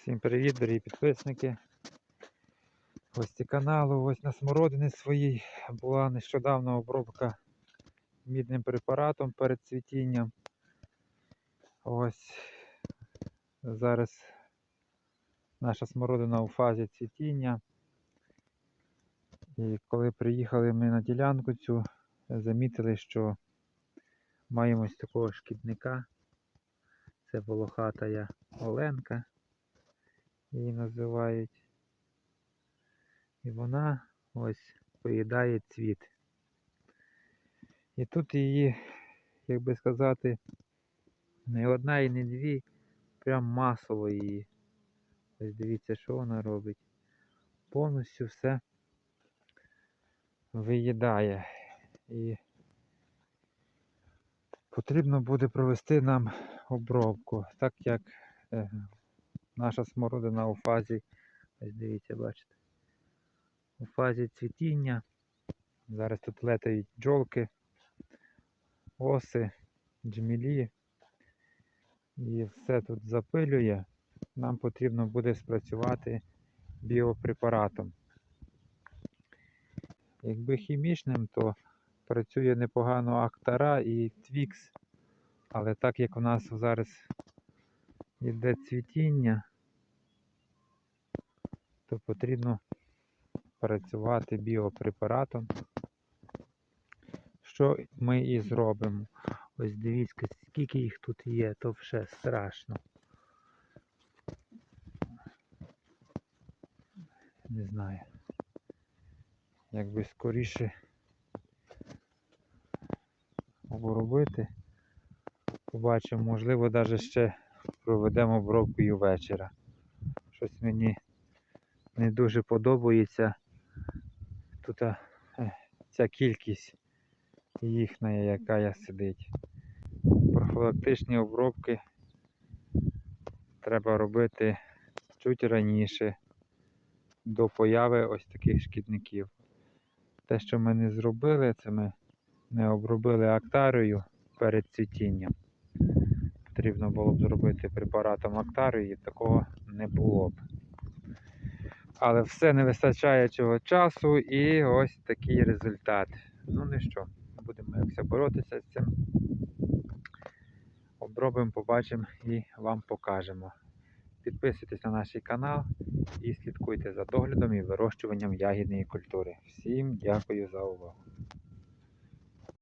Всім привіт, дорогі підписники. Гості каналу. Ось на смородини своїй була нещодавно обробка мідним препаратом перед цвітінням. Ось зараз наша смородина у фазі цвітіння. І коли приїхали ми на ділянку цю, замітили, що маємо ось такого шкідника. Це волохатая Оленка її називають. І вона ось поїдає цвіт. І тут її, як би сказати, не одна і не дві, прям масово її. Ось дивіться, що вона робить. Повністю все виїдає. І потрібно буде провести нам обробку, так як е, наша смородина у фазі, ось дивіться, бачите, у фазі цвітіння. Зараз тут летають бджолки, оси, джмілі. І все тут запилює. Нам потрібно буде спрацювати біопрепаратом. Якби хімічним, то працює непогано Актара і Твікс. Але так як у нас зараз йде цвітіння, то потрібно працювати біопрепаратом. Що ми і зробимо. Ось дивіться, скільки їх тут є, то вже страшно. Не знаю. Якби скоріше обробити. Побачимо, можливо, навіть ще проведемо обробку і вечора. Щось мені не дуже подобається. Тут е, ця кількість їхня, яка я сидить. Профілактичні обробки треба робити чуть раніше до появи ось таких шкідників. Те, що ми не зробили, це ми не обробили актарію перед цвітінням. Потрібно було б зробити препаратом актарію, і такого не було б. Але все не вистачає цього часу і ось такий результат. Ну не що, будемо якось боротися з цим. Обробимо, побачимо і вам покажемо. Підписуйтесь на наш канал і слідкуйте за доглядом і вирощуванням ягідної культури. Всім дякую за увагу.